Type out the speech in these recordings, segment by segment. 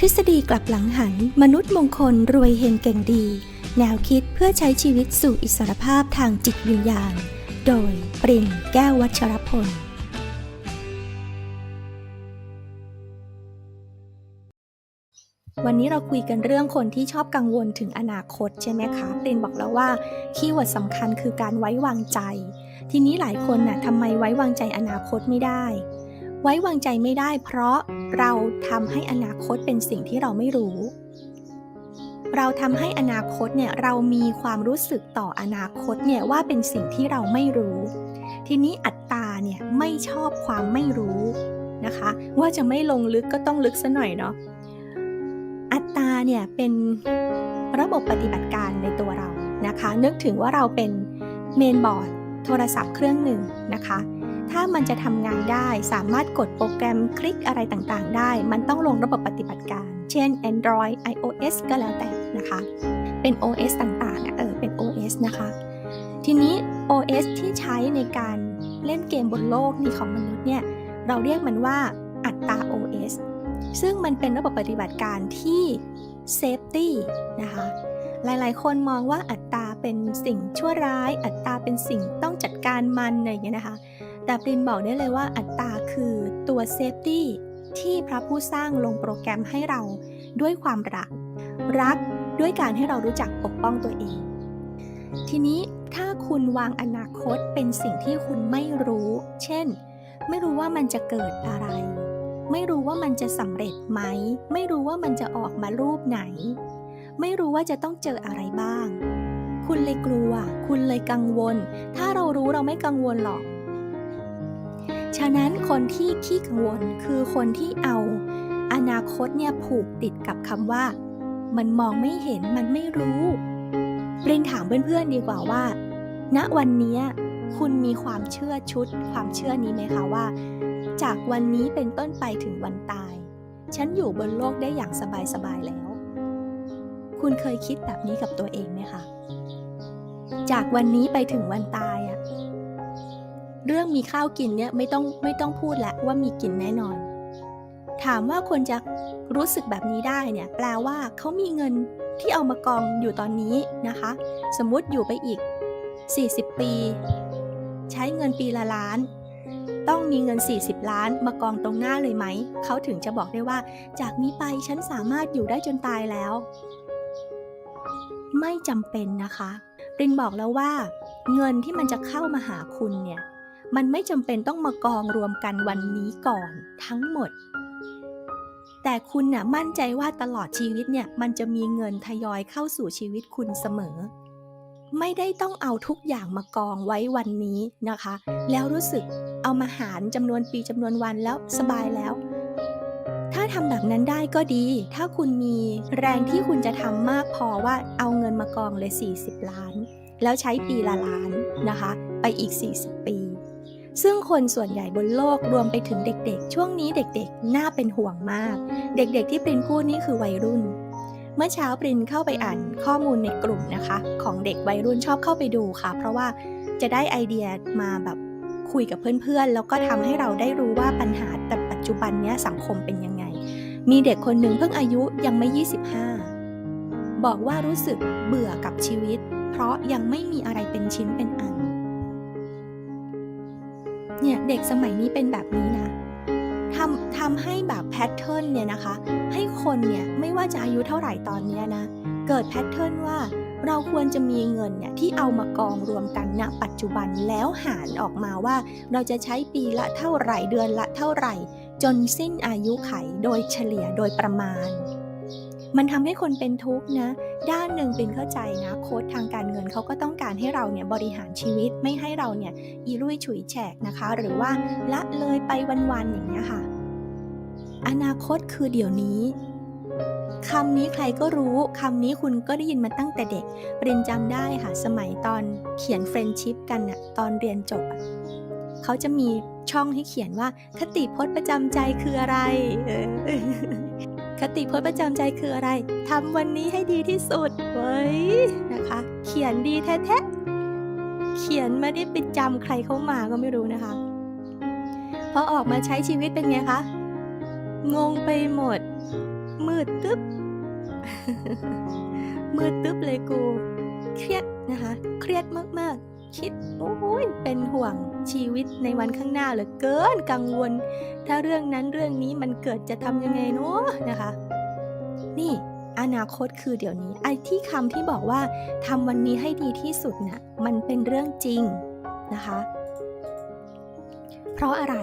ทฤษฎีกลับหลังหัน มนุษย์มงคลรวยเฮงเก่งดี แนวคิดเพื่อใช้ชีวิตสู่อิสรภาพทางจิตวิญญาณ โดยปรินแก้ววัชรพลวันนี้เราคุยกันเรื่องคนที่ชอบกังวลถึงอนาคตใช่ไหมคะปรินบอกแล้วว่าคีย์เวิร์ดสำคัญคือการไว้วางใจ ทีนี้หลายคนน่ะทำไมไว้วางใจอนาคตไม่ได้ ไว้วางใจไม่ได้เพราะเราทำให้อนาคตเป็นสิ่งที่เราไม่รู้ เราทำให้อนาคตเนี่ยเรามีความรู้สึกต่ออนาคตเนี่ยว่าเป็นสิ่งที่เราไม่รู้ ทีนี้อัตตาเนี่ยไม่ชอบความไม่รู้นะคะ ว่าจะไม่ลงลึกก็ต้องลึกซะหน่อยเนาะอัตตาเนี่ยเป็นระบบปฏิบัติการในตัวเรานะคะ นึกถึงว่าเราเป็นเมนบอร์ดโทรศัพท์เครื่องหนึ่งนะคะ ถ้ามันจะทำงานได้สามารถกดโปรแกรมคลิกอะไรต่างๆ ได้ มันต้องลงระบบปฏิบัติการ เช่น Android iOS ก็แล้วแต่นะคะ เป็น OS ต่างๆเออเป็น OS นะคะ ทีนี้ OS ที่ใช้ในการเล่นเกมบนโลกนี้ของมนุษย์เนี่ย เราเรียกมันว่าอัตตา OS ซึ่งมันเป็นระบบปฏิบัติการที่ safety นะคะ หลายๆ คนมองว่าอัตตาเป็นสิ่งชั่วร้าย อัตตาเป็นสิ่งต้องจัดการมันอะไรอย่างเงี้ยนะคะ แต่ปรินบอกได้เลยว่าอัตตาคือตัว safety ที่พระผู้สร้างลงโปรแกรมให้เราด้วยความรัก รักด้วยการให้เรารู้จักปกป้องตัวเอง ทีนี้ถ้าคุณวางอนาคตเป็นสิ่งที่คุณไม่รู้ เช่น ไม่รู้ว่ามันจะเกิดอะไร ไม่รู้ว่ามันจะสำเร็จไหม ไม่รู้ว่ามันจะออกมารูปไหน ไม่รู้ว่าจะต้องเจออะไรบ้าง คุณเลยกลัว คุณเลยกังวล ถ้าเรารู้เราไม่กังวลหรอก ฉะนั้นคนที่ขี้กังวลคือคนที่เอาอนาคตเนี่ยผูกติดกับคำว่า มันมองไม่เห็นมันไม่รู้ปรินถามเพื่อนๆดีกว่าว่า ณวันนี้คุณมีความเชื่อชุด ความเชื่อนี้ไหมคะว่า จากวันนี้เป็นต้นไปถึงวันตาย ฉันอยู่บนโลกได้อย่างสบายๆแล้ว คุณเคยคิดแบบนี้กับตัวเองไหมคะจากวันนี้ไปถึงวันตายอะ เรื่องมีข้าวกินเนี่ยไม่ต้องไม่ต้องพูดล้วว่ามีกินแน่นอน ถามว่าคนจะรู้สึกแบบนี้ได้เนี่ยแปลว่าเขามีเงินที่เอามากองอยู่ตอนนี้นะคะ สมมุติอยู่ไปอีก 40 ปี ใช้เงินปีละล้าน ต้องมีเงิน 40 ล้านมากองตรงหน้าเลยไหม เขาถึงจะบอกได้ว่า จากนี้ไปฉันสามารถอยู่ได้จนตายแล้ว ไม่จำเป็นนะคะรินบอกแล้วว่า เงินที่มันจะเข้ามาหาคุณเนี่ย มันไม่จำเป็นต้องมากองรวมกันวันนี้ก่อนทั้งหมด แต่คุณน่ะมั่นใจว่าตลอดชีวิตเนี่ย มันจะมีเงินทยอยเข้าสู่ชีวิตคุณเสมอ ไม่ได้ต้องเอาทุกอย่างมากองไว้วันนี้นะคะ แล้วรู้สึกเอามาหารจำนวนปีจำนวนวันแล้วสบายแล้ว ถ้าทำแบบนั้นได้ก็ดี ถ้าคุณมีแรงที่คุณจะทำมากพอว่าเอาเงินมากองเลย 40 ล้าน แล้วใช้ปีละล้านนะคะ ไปอีก 40 ปี ซึ่งคนส่วนใหญ่บนโลกรวมไปถึงเด็กๆ ช่วงนี้เด็กๆ น่าเป็นห่วงมาก เด็กๆที่ปรินพูดนี่คือวัยรุ่น เมื่อเช้าปรินเข้าไปอ่านข้อมูลในกลุ่มนะคะ ของเด็กวัยรุ่นชอบเข้าไปดูค่ะ เพราะว่าจะได้ไอเดียมาแบบคุยกับเพื่อนๆ แล้วก็ทำให้เราได้รู้ว่าปัญหาแต่ปัจจุบันนี้สังคมเป็นยังไง มีเด็กคนหนึ่งเพิ่งอายุยังไม่ 25 บอกว่ารู้สึกเบื่อกับชีวิต เพราะยังไม่มีอะไรเป็นชิ้นเป็นอัน เนี่ยเด็กสมัยนี้เป็นแบบนี้นะทำทำให้แบบแพทเทิร์นเนี่ยนะคะ ให้คนเนี่ยไม่ว่าจะอายุเท่าไหร่ตอนเนี้ยนะ เกิดแพทเทิร์นว่าเราควรจะมีเงินเนี่ยที่เอามากองรวมกันณปัจจุบันแล้วหารออกมาว่า เราจะใช้ปีละเท่าไหร่เดือนละเท่าไหร่ จนสิ้นอายุไขโดยเฉลี่ยโดยประมาณ มันทำให้คนเป็นทุกข์นะ ด้านหนึ่งเป็นเข้าใจนะ โค้ดทางการเงินเขาก็ต้องการให้เราเนี่ยบริหารชีวิตไม่ให้เราเนี่ยอีรุ่ยฉุยแฉกนะคะ หรือว่าละเลยไปวันๆอย่างเงี้ยค่ะ อนาคตคือเดี๋ยวนี้คำนี้ใครก็รู้คำนี้คุณก็ได้ยินมาตั้งแต่เด็กปรินจำได้ค่ะ สมัยตอนเขียนเฟรนชิพกันน่ะตอนเรียนจบ เขาจะมีช่องให้เขียนว่า คติพจน์ประจำใจคืออะไร คติพจน์ประจำใจคืออะไรทำวันนี้ให้ดีที่สุดเว้ยนะคะ เขียนดีแท้ๆเขียนไม่ได้ไปจำใครเข้ามาก็ไม่รู้นะคะพอออกมาใช้ชีวิตเป็นไงคะงงไปหมด มืดตึ๊บมืดตึ๊บเลยกู เครียดนะคะ เครียดมากๆ คิดโอ้ยเป็นห่วงชีวิตในวันข้างหน้าเหลือเกินกังวล ถ้าเรื่องนั้นเรื่องนี้มันเกิดจะทำยังไงเนาะนะคะ นี่อนาคตคือเดี๋ยวนี้ ไอ้ที่คำที่บอกว่าทำวันนี้ให้ดีที่สุดน่ะมันเป็นเรื่องจริงนะคะ เพราะอะไร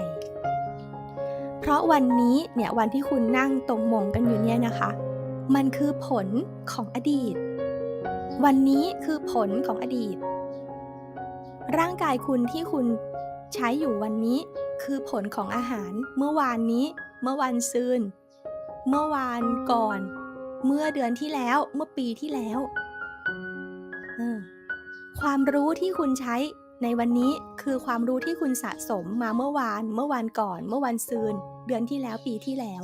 เพราะวันนี้เนี่ยวันที่คุณนั่งตรงมงกันอยู่เนี่ยนะคะ มันคือผลของอดีต วันนี้คือผลของอดีต ร่างกายคุณที่คุณใช้อยู่วันนี้ คือผลของอาหารเมื่อวานนี้ เมื่อวันซืนเมื่อวานก่อน เมื่อเดือนที่แล้วเมื่อปีที่แล้วออความรู้ที่คุณใช้ในวันนี้คือความรู้ที่คุณสะสมมาเมื่อวาน เมื่อวานก่อน เมื่อวันซืนเดือนที่แล้วปีที่แล้ว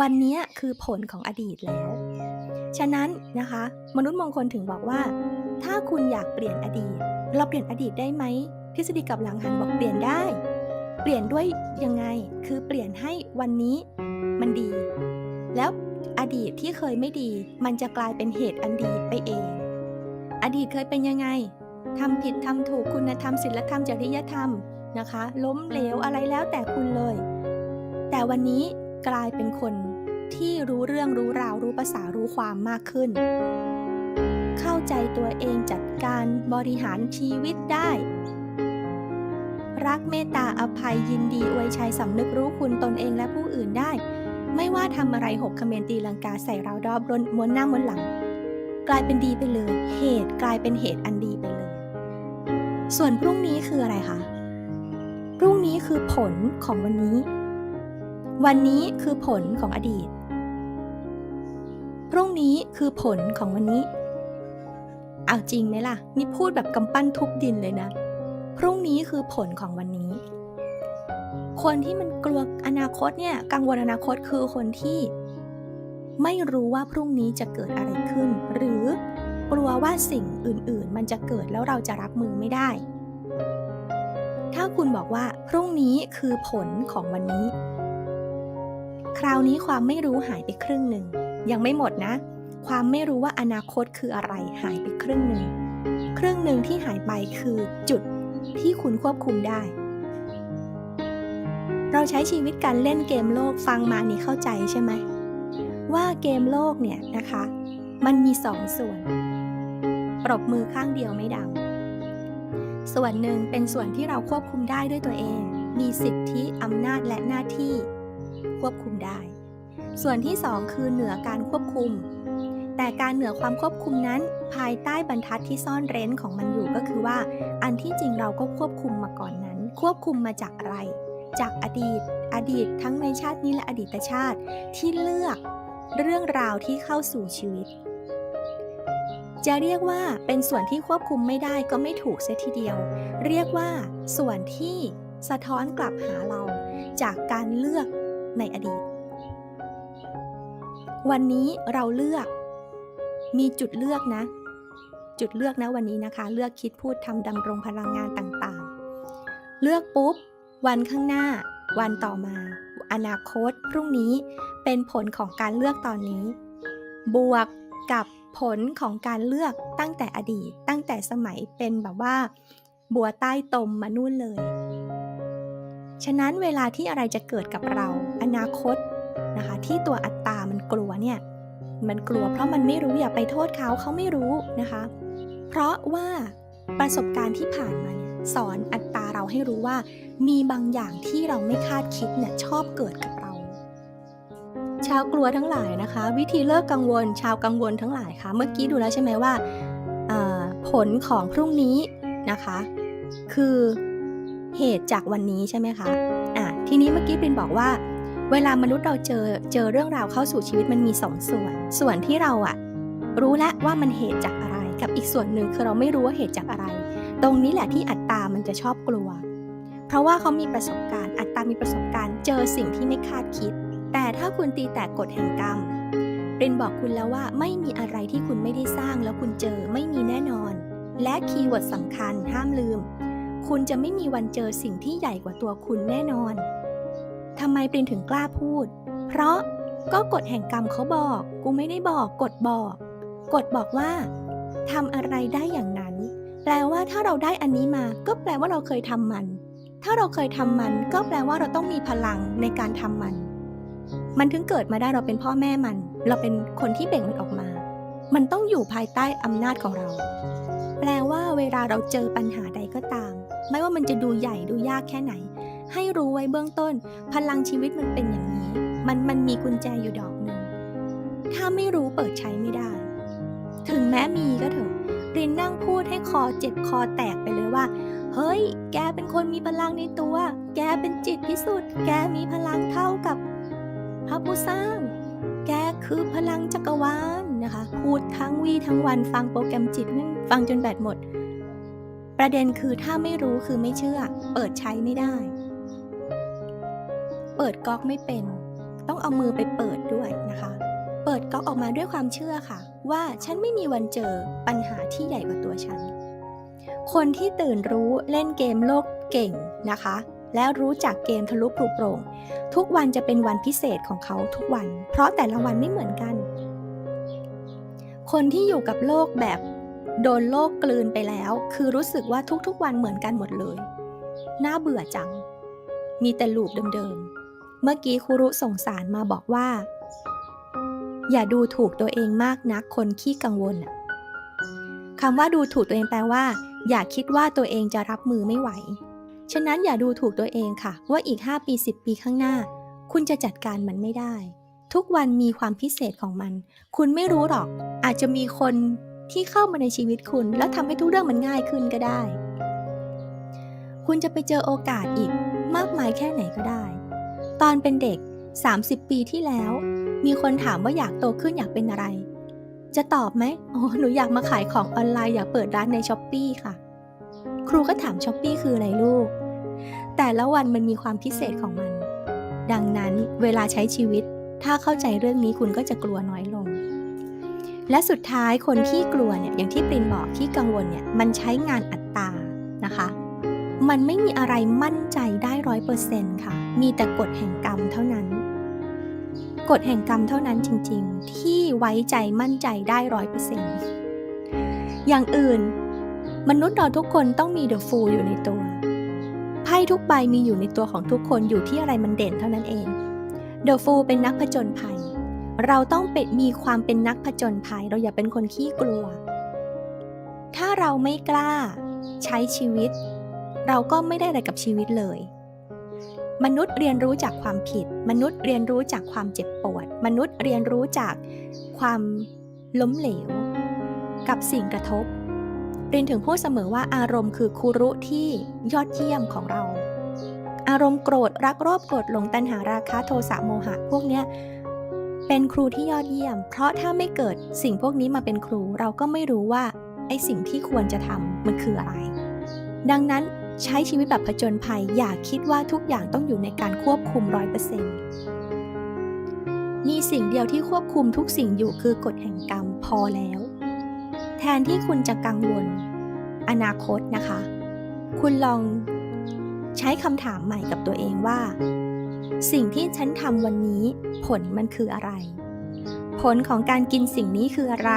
วันนี้คือผลของอดีตแล้ว ฉะนั้นนะคะ มนุษย์มงคลถึงบอกว่า ถ้าคุณอยากเปลี่ยนอดีต เราเปลี่ยนอดีตได้ไหม ทฤษฎีกับหลังหันบอกเปลี่ยนได้ เปลี่ยนด้วยยังไง คือเปลี่ยนให้วันนี้มันดี แล้วอดีตที่เคยไม่ดี มันจะกลายเป็นเหตุอันดีไปเอง อดีตเคยเป็นยังไงทำผิดทำถูกคุณธรรมศีลธรรมจริยธรรมนะคะ ล้มเหลวอะไรแล้วแต่คุณเลย แต่วันนี้กลายเป็นคนที่รู้เรื่องรู้ราวรู้ภาษารู้ความมากขึ้น ตัวเองจัดการบริหารชีวิตได้ รักเมตตาอภัยยินดีอวยชัยสำนึกรู้คุณตนเองและผู้อื่นได้ ไม่ว่าทำอะไรหกคเมนตีลังกาใส่เราดอบรนม้วนหน้าม้วนหลัง กลายเป็นดีไปเลย เหตุกลายเป็นเหตุอันดีไปเลย ส่วนพรุ่งนี้คืออะไรคะพรุ่งนี้คือผลของวันนี้ วันนี้คือผลของอดีต พรุ่งนี้คือผลของวันนี้ เอาจริงไหมล่ะ นี่พูดแบบกำปั้นทุบดินเลยนะ พรุ่งนี้คือผลของวันนี้ คนที่มันกลัวอนาคตเนี่ย กังวลอนาคตคือคนที่ ไม่รู้ว่าพรุ่งนี้จะเกิดอะไรขึ้น หรือกลัวว่าสิ่งอื่น ๆ มันจะเกิดแล้วเราจะรับมือไม่ได้ ถ้าคุณบอกว่าพรุ่งนี้คือผลของวันนี้ คราวนี้ความไม่รู้หายไปครึ่งหนึ่ง ยังไม่หมดนะ ความไม่รู้ว่าอนาคตคืออะไรหายไปครึ่งหนึ่ง ครึ่งหนึ่งที่หายไปคือจุดที่คุณควบคุมได้ เราใช้ชีวิตการเล่นเกมโลกฟังมานี่เข้าใจใช่ไหม ว่าเกมโลกเนี่ยนะคะ มันมีสองส่วน ปรบมือข้างเดียวไม่ดัง ส่วนหนึ่งเป็นส่วนที่เราควบคุมได้ด้วยตัวเอง มีสิทธิอำนาจและหน้าที่ ควบคุมได้ ส่วนที่สองคือเหนือการควบคุม แต่การเหนือความควบคุมนั้น ภายใต้บรรทัดที่ซ่อนเร้นของมันอยู่ก็คือว่า อันที่จริงเราก็ควบคุมมาก่อนนั้น ควบคุมมาจากอะไร จากอดีต อดีตทั้งในชาตินี้และอดีตชาติที่เลือกเรื่องราวที่เข้าสู่ชีวิต จะเรียกว่าเป็นส่วนที่ควบคุมไม่ได้ก็ไม่ถูกเสียทีเดียว เรียกว่า ส่วนที่สะท้อนกลับหาเรา จากการเลือกในอดีต วันนี้เราเลือก มีจุดเลือกนะ จุดเลือกนะวันนี้นะคะ เลือกคิดพูดทำดำรงพลังงานต่างๆ เลือกปุ๊บ วันข้างหน้า วันต่อมา อนาคต พรุ่งนี้เป็นผลของการเลือกตอนนี้ บวกกับผลของการเลือกตั้งแต่อดีต ตั้งแต่สมัยเป็นแบบว่า บัวใต้ตมมานู่นเลย ฉะนั้นเวลาที่อะไรจะเกิดกับเรา อนาคตนะคะ ที่ตัวอัตตามันกลัวเนี่ย มันกลัวเพราะมันไม่รู้อย่าไปโทษเขาเขาไม่รู้นะคะ เพราะว่าประสบการณ์ที่ผ่านมาเนี่ยสอนอัตตาเราให้รู้ว่า มีบางอย่างที่เราไม่คาดคิดเนี่ยชอบเกิดกับเรา ชาวกลัวทั้งหลายนะคะ วิธีเลิกกังวล ชาวกังวลทั้งหลายค่ะ เมื่อกี้ดูแล้วใช่ไหมว่าอ่าผลของพรุ่งนี้นะคะ คือเหตุจากวันนี้ใช่ไหมคะอะทีนี้เมื่อกี้ปรินบอกว่า เวลามนุษย์เราเจอเจอเรื่องราวเข้าสู่ชีวิตมันมีสองส่วน ส่วนที่เราอะรู้แล้วว่ามันเหตุจากอะไร กับอีกส่วนหนึ่งคือเราไม่รู้ว่าเหตุจากอะไร ตรงนี้แหละที่อัตตามันจะชอบกลัว เพราะว่าเขามีประสบการณ์ อัตตามีประสบการณ์ เจอสิ่งที่ไม่คาดคิด แต่ถ้าคุณตีแตกกฎแห่งกรรมปรินบอกคุณแล้วว่าไม่มีอะไรที่คุณไม่ได้สร้างแล้วคุณเจอไม่มีแน่นอน และคีย์เวิร์ดสำคัญห้ามลืม คุณจะไม่มีวันเจอสิ่งที่ใหญ่กว่าตัวคุณแน่นอน ทำไมปรินถึงกล้าพูด เพราะก็กฎแห่งกรรมเขาบอก กูไม่ได้บอกกฎบอกกฎบอกว่าทำอะไรได้อย่างนั้น แปลว่าถ้าเราได้อันนี้มา ก็แปลว่าเราเคยทำมัน ถ้าเราเคยทำมัน ก็แปลว่าเราต้องมีพลังในการทำมัน มันถึงเกิดมาได้เราเป็นพ่อแม่มัน เราเป็นคนที่เบ่งมันออกมา มันต้องอยู่ภายใต้อำนาจของเรา แปลว่าเวลาเราเจอปัญหาใดก็ตาม ไม่ว่ามันจะดูใหญ่ดูยากแค่ไหน ให้รู้ไว้เบื้องต้น พลังชีวิตมันเป็นอย่างนี้ มันมันมีกุญแจอยู่ดอกหนึ่ง ถ้าไม่รู้เปิดใช้ไม่ได้ ถึงแม้มีก็เถอะรินนั่งพูดให้คอเจ็บคอแตกไปเลยว่า เฮ้ย แกเป็นคนมีพลังในตัว แกเป็นจิตพิสุทธิ์ แกมีพลังเท่ากับพระผู้สร้าง แกคือพลังจักรวาลนะคะ พูดทั้งวีทั้งวันฟังโปรแกรมจิตนั่งฟังจนแบตหมด ประเด็นคือถ้าไม่รู้คือไม่เชื่อ เปิดใช้ไม่ได้ เปิดก๊อกไม่เป็น ต้องเอามือไปเปิดด้วยนะคะ เปิดก๊อกออกมาด้วยความเชื่อค่ะ ว่าฉันไม่มีวันเจอปัญหาที่ใหญ่กว่าตัวฉัน คนที่ตื่นรู้เล่นเกมโลกเก่งนะคะ แล้วรู้จักเกมทะลุปลุกโปร่ง ทุกวันจะเป็นวันพิเศษของเขาทุกวัน เพราะแต่ละวันไม่เหมือนกัน คนที่อยู่กับโลกแบบโดนโลกกลืนไปแล้ว คือรู้สึกว่าทุกๆวันเหมือนกันหมดเลย น่าเบื่อจัง มีแต่ลูปเดิม มื่อกี้ครูรุส่งสารมาบอกว่า อย่าดูถูกตัวเองมากนักคนขี้กังวลคำว่าดูถูกตัวเองแปลว่า อย่าคิดว่าตัวเองจะรับมือไม่ไหว ฉะนั้นอย่าดูถูกตัวเองค่ะ ว่าอีก 5 ปี 10 ปีข้างหน้า คุณจะจัดการมันไม่ได้ ทุกวันมีความพิเศษของมัน คุณไม่รู้หรอก อาจจะมีคนที่เข้ามาในชีวิตคุณ แล้วทำให้ทุกเรื่องมันง่ายขึ้นก็ได้ คุณจะไปเจอโอกาสอีกมากมายแค่ไหนก็ได้ ตอนเป็นเด็ก 30 ปีที่แล้ว มีคนถามว่าอยากโตขึ้นอยากเป็นอะไร จะตอบไหมโอ๋อหนูอยากมาขายของออนไลน์อยากเปิดร้านในช้อปปีค่ะ ครูก็ถามช้อปปีคืออะไรลูก แต่ละวันมันมีความพิเศษของมัน ดังนั้นเวลาใช้ชีวิต ถ้าเข้าใจเรื่องนี้คุณก็จะกลัวน้อยลง และสุดท้ายคนที่กลัวเนี่ยอย่างที่ปรินบอกที่กังวลเนี่ยมันใช้งานอัตตานะคะ มันไม่มีอะไรมั่นใจได้ร้อยเปอร์เซ็นต์ค่ะ มีแต่กฎแห่งกรรมเท่านั้น กฎแห่งกรรมเท่านั้นจริงๆ ที่ไว้ใจมั่นใจได้ร้อยเปอร์เซ็นต์อย่างอื่น มนุษย์เราทุกคนต้องมีเดอะฟูลอยู่ในตัว ไพ่ทุกใบมีอยู่ในตัวของทุกคนอยู่ที่อะไรมันเด่นเท่านั้นเองเดอะฟูลเป็นนักผจญภัย เราต้องเป็นมีความเป็นนักผจญภัย เราอย่าเป็นคนขี้กลัว ถ้าเราไม่กล้าใช้ชีวิต เราก็ไม่ได้อะไรกับชีวิตเลย มนุษย์เรียนรู้จากความผิด มนุษย์เรียนรู้จากความเจ็บปวด มนุษย์เรียนรู้จากความล้มเหลว กับสิ่งกระทบเรียนถึงพูดเสมอว่าอารมณ์คือครูรุที่ยอดเยี่ยมของเรา อารมณ์โกรธรักโลภโกรธหลงตัณหาราคะโทสะโมหะ พวกเนี้ยเป็นครูที่ยอดเยี่ยม เพราะถ้าไม่เกิดสิ่งพวกนี้มาเป็นครู เราก็ไม่รู้ว่าไอสิ่งที่ควรจะทำมันคืออะไร ดังนั้น ใช้ชีวิตแบบผจญภัย อย่าคิดว่าทุกอย่างต้องอยู่ในการควบคุมร้อยเปอร์เซ็นต์มีสิ่งเดียวที่ควบคุมทุกสิ่งอยู่คือกฎแห่งกรรมพอแล้ว แทนที่คุณจะกังวล อนาคตนะคะ คุณลองใช้คำถามใหม่กับตัวเองว่า สิ่งที่ฉันทำวันนี้ ผลมันคืออะไร ผลของการกินสิ่งนี้คืออะไร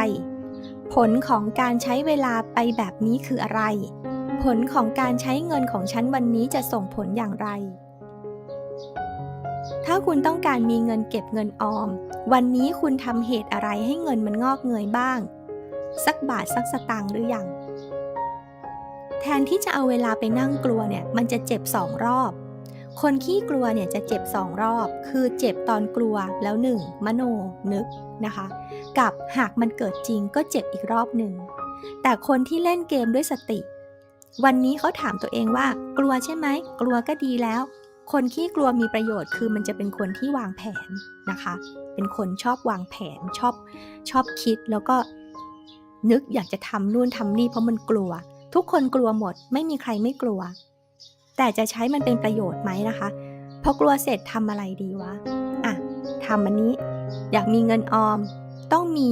ผลของการใช้เวลาไปแบบนี้คืออะไร ผลของการใช้เงินของฉันวันนี้จะส่งผลอย่างไร ถ้าคุณต้องการมีเงินเก็บเงินออม วันนี้คุณทำเหตุอะไรให้เงินมันงอกเงยบ้าง สักบาทสักสตางค์หรืออยัง แทนที่จะเอาเวลาไปนั่งกลัวเนี่ย มันจะเจ็บสองรอบ คนขี้กลัวเนี่ยจะเจ็บสองรอบ คือเจ็บตอนกลัวแล้วหนึ่งมโนนึกนะคะ กับหากมันเกิดจริงก็เจ็บอีกรอบหนึ่ง แต่คนที่เล่นเกมด้วยสติ วันนี้เขาถามตัวเองว่า กลัวใช่ไหม กลัวก็ดีแล้ว คนขี้กลัวมีประโยชน์คือมันจะเป็นคนที่วางแผนนะคะ เป็นคนชอบวางแผนชอบชอบคิดแล้วก็นึกอยากจะทำนู่นทำนี่เพราะมันกลัว ทุกคนกลัวหมด ไม่มีใครไม่กลัว แต่จะใช้มันเป็นประโยชน์ไหมนะคะ พอกลัวเสร็จทำอะไรดีวะ อะทำอันนี้ อยากมีเงินออม ต้องมี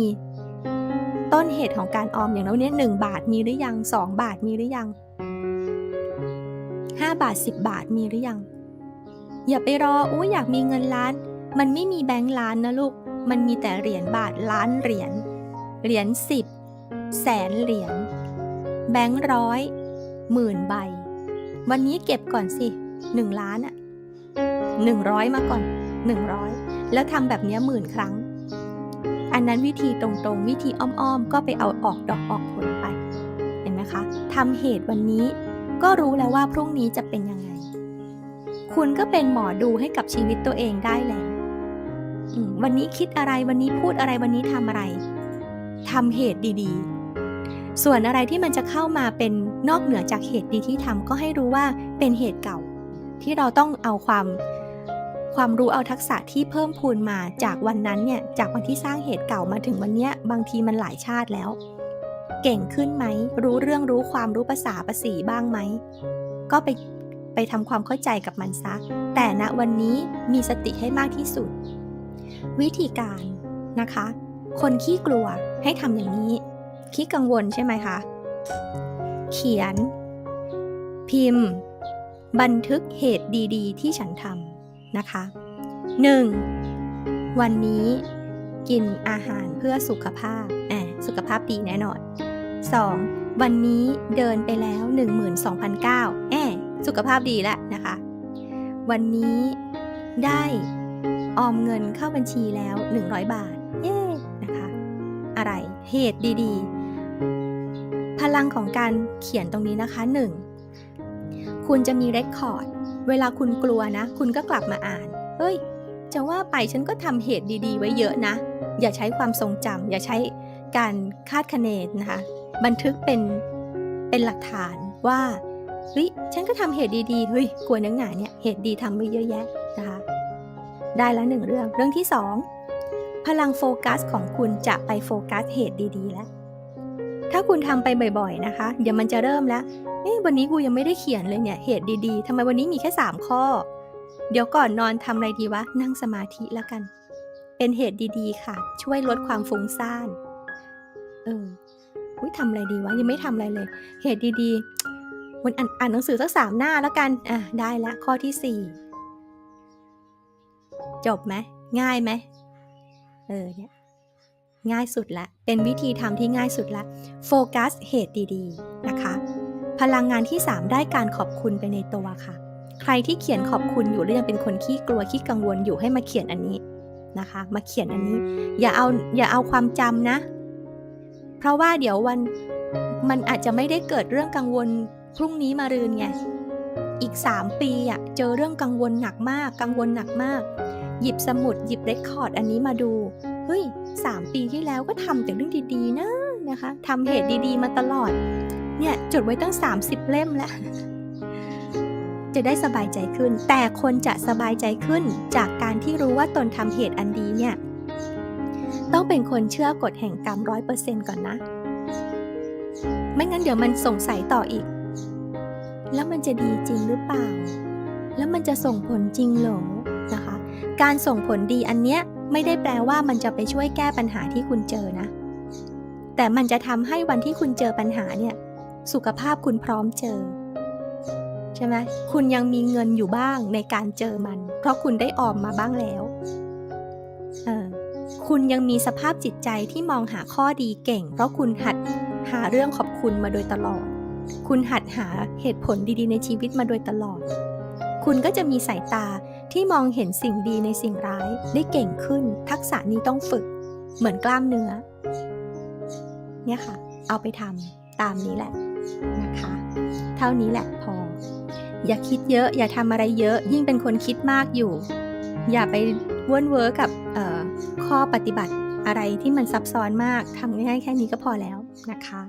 ต้นเหตุของการออมอย่างน้อยเนี่ยหนึ่งบาทมีหรือยังสองบาทมีหรือยังห้าบาทสิบบาทมีหรือยัง อย่าไปรออุ้ยอยากมีเงินล้าน มันไม่มีแบงค์ล้านนะลูก มันมีแต่เหรียญบาทล้านเหรียญเหรียญสิบแสนเหรียญแบงค์ร้อยหมื่นใบ วันนี้เก็บก่อนสิหนึ่งล้านอะหนึ่งร้อยมาก่อนหนึ่งร้อยแล้วทำแบบนี้หมื่นครั้ง อันนั้นวิธีตรงๆ วิธีอ้อมๆ ก็ไปเอาออกดอกออกผลไป เห็นไหมคะทำเหตุวันนี้ก็รู้แล้วว่าพรุ่งนี้จะเป็นยังไง คุณก็เป็นหมอดูให้กับชีวิตตัวเองได้แล้ววันนี้คิดอะไรวันนี้พูดอะไรวันนี้ทำอะไรทำเหตุดีๆ ส่วนอะไรที่มันจะเข้ามาเป็นนอกเหนือจากเหตุดีที่ทำก็ให้รู้ว่าเป็นเหตุเก่า ที่เราต้องเอาความ ความรู้เอาทักษะที่เพิ่มพูนมาจากวันนั้นเนี่ยจากวันที่สร้างเหตุเก่ามาถึงวันเนี้ยบางทีมันหลายชาติแล้ว เก่งขึ้นไหม รู้เรื่องรู้ความรู้ภาษาภาษีบ้างไหม ก็ไปไปทำความเข้าใจกับมันซะ แต่ณวันนี้มีสติให้มากที่สุด วิธีการนะคะ คนขี้กลัวให้ทำอย่างนี้ขี้กังวลใช่ไหมคะ เขียน พิมพ์ บันทึกเหตุดี ๆ ที่ฉันทำ นะคะ 1. วันนี้กินอาหารเพื่อสุขภาพแอบสุขภาพดีแน่นอน 2. วันนี้เดินไปแล้ว 12,009แอบสุขภาพดีแล้วนะคะ วันนี้ได้ออมเงินเข้าบัญชีแล้ว 100 บาท เย้ นะคะ อะไร เหตุดีๆ พลังของการเขียนตรงนี้นะคะ 1. คุณจะมีเรคคอร์ด เวลาคุณกลัวนะ คุณก็กลับมาอ่าน เฮ้ย จะว่าไปฉันก็ทำเหตุดีๆ ไว้เยอะนะ อย่าใช้ความทรงจำอย่าใช้การคาดคะเนนะคะ บันทึกเป็นเป็นหลักฐานว่าเฮ้ยฉันก็ทำเหตุดีๆเฮ้ยกลัวนังหนาเนี่ยเหตุดีทำไปเยอะแยะนะคะ ได้แล้วหนึ่งเรื่องเรื่องที่สองพลังโฟกัสของคุณจะไปโฟกัสเหตุดีๆแล้ว ถ้าคุณทำไปบ่อย ๆ นะคะเดี๋ยวมันจะเริ่มแล้วเอ๊ะวันนี้กูยังไม่ได้เขียนเลยเนี่ยเหตุดีๆทำไมวันนี้มีแค่สามข้อ เดี๋ยวก่อนนอนทำอะไรดีวะนั่งสมาธิแล้วกัน เป็นเหตุดีๆ ค่ะ ช่วยลดความฟุ้งซ่านเอออุ้ยทำอะไรดีวะยังไม่ทำอะไรเลย เหตุดีๆวันอ่านอ่านหนังสือสักสามหน้าแล้วกันอะได้ล้วข้อที่สี่จบไหมง่ายไหมเออเนี่ย ง่ายสุดละ เป็นวิธีทำที่ง่ายสุดละ โฟกัสเหตุดีๆ นะคะ พลังงานที่ 3 ได้การขอบคุณไปในตัวค่ะ ใครที่เขียนขอบคุณอยู่หรือยังเป็นคนขี้กลัวขี้กังวลอยู่ให้มาเขียนอันนี้นะคะ มาเขียนอันนี้ อย่าเอาอย่าเอาความจำนะ เพราะว่าเดี๋ยววันมันอาจจะไม่ได้เกิดเรื่องกังวลพรุ่งนี้มารืนไง อีก 3 ปีอะเจอเรื่องกังวลหนักมาก กังวลหนักมาก หยิบสมุดหยิบเรคคอร์ดอันนี้มาดู เฮ้ย3ปีที่แล้วก็ทำแต่เรื่องดีๆนะนะคะทำเหตุดีๆมาตลอด เนี่ยจดไว้ตั้ง 30 เล่มแล้ว จะได้สบายใจขึ้น แต่คนจะสบายใจขึ้นจากการที่รู้ว่าตนทำเหตุอันดีเนี่ย ต้องเป็นคนเชื่อกฎแห่งกรรมร้อยเปอร์เซ็นต์ก่อนนะ ไม่งั้นเดี๋ยวมันสงสัยต่ออีก แล้วมันจะดีจริงหรือเปล่า แล้วมันจะส่งผลจริงหรอนะคะ การส่งผลดีอันเนี้ย ไม่ได้แปลว่ามันจะไปช่วยแก้ปัญหาที่คุณเจอนะ แต่มันจะทำให้วันที่คุณเจอปัญหาเนี่ย สุขภาพคุณพร้อมเจอ ใช่ไหมคุณยังมีเงินอยู่บ้างในการเจอมัน เพราะคุณได้ออมมาบ้างแล้วเออคุณยังมีสภาพจิตใจที่มองหาข้อดีเก่ง เพราะคุณหัดหาเรื่องขอบคุณมาโดยตลอด คุณหัดหาเหตุผลดีๆ ในชีวิตมาโดยตลอด คุณก็จะมีสายตา ที่มองเห็นสิ่งดีในสิ่งร้ายได้เก่งขึ้น ทักษะนี้ต้องฝึก เหมือนกล้ามเนื้อ เนี่ยค่ะ เอาไปทำตามนี้แหละนะคะ เท่านี้แหละพอ อย่าคิดเยอะ อย่าทำอะไรเยอะ ยิ่งเป็นคนคิดมากอยู่ อย่าไปว่นเวอร์กับข้อปฏิบัติอะไรที่มันซับซ้อนมากทำง่ายๆแค่นี้ก็พอแล้วนะคะ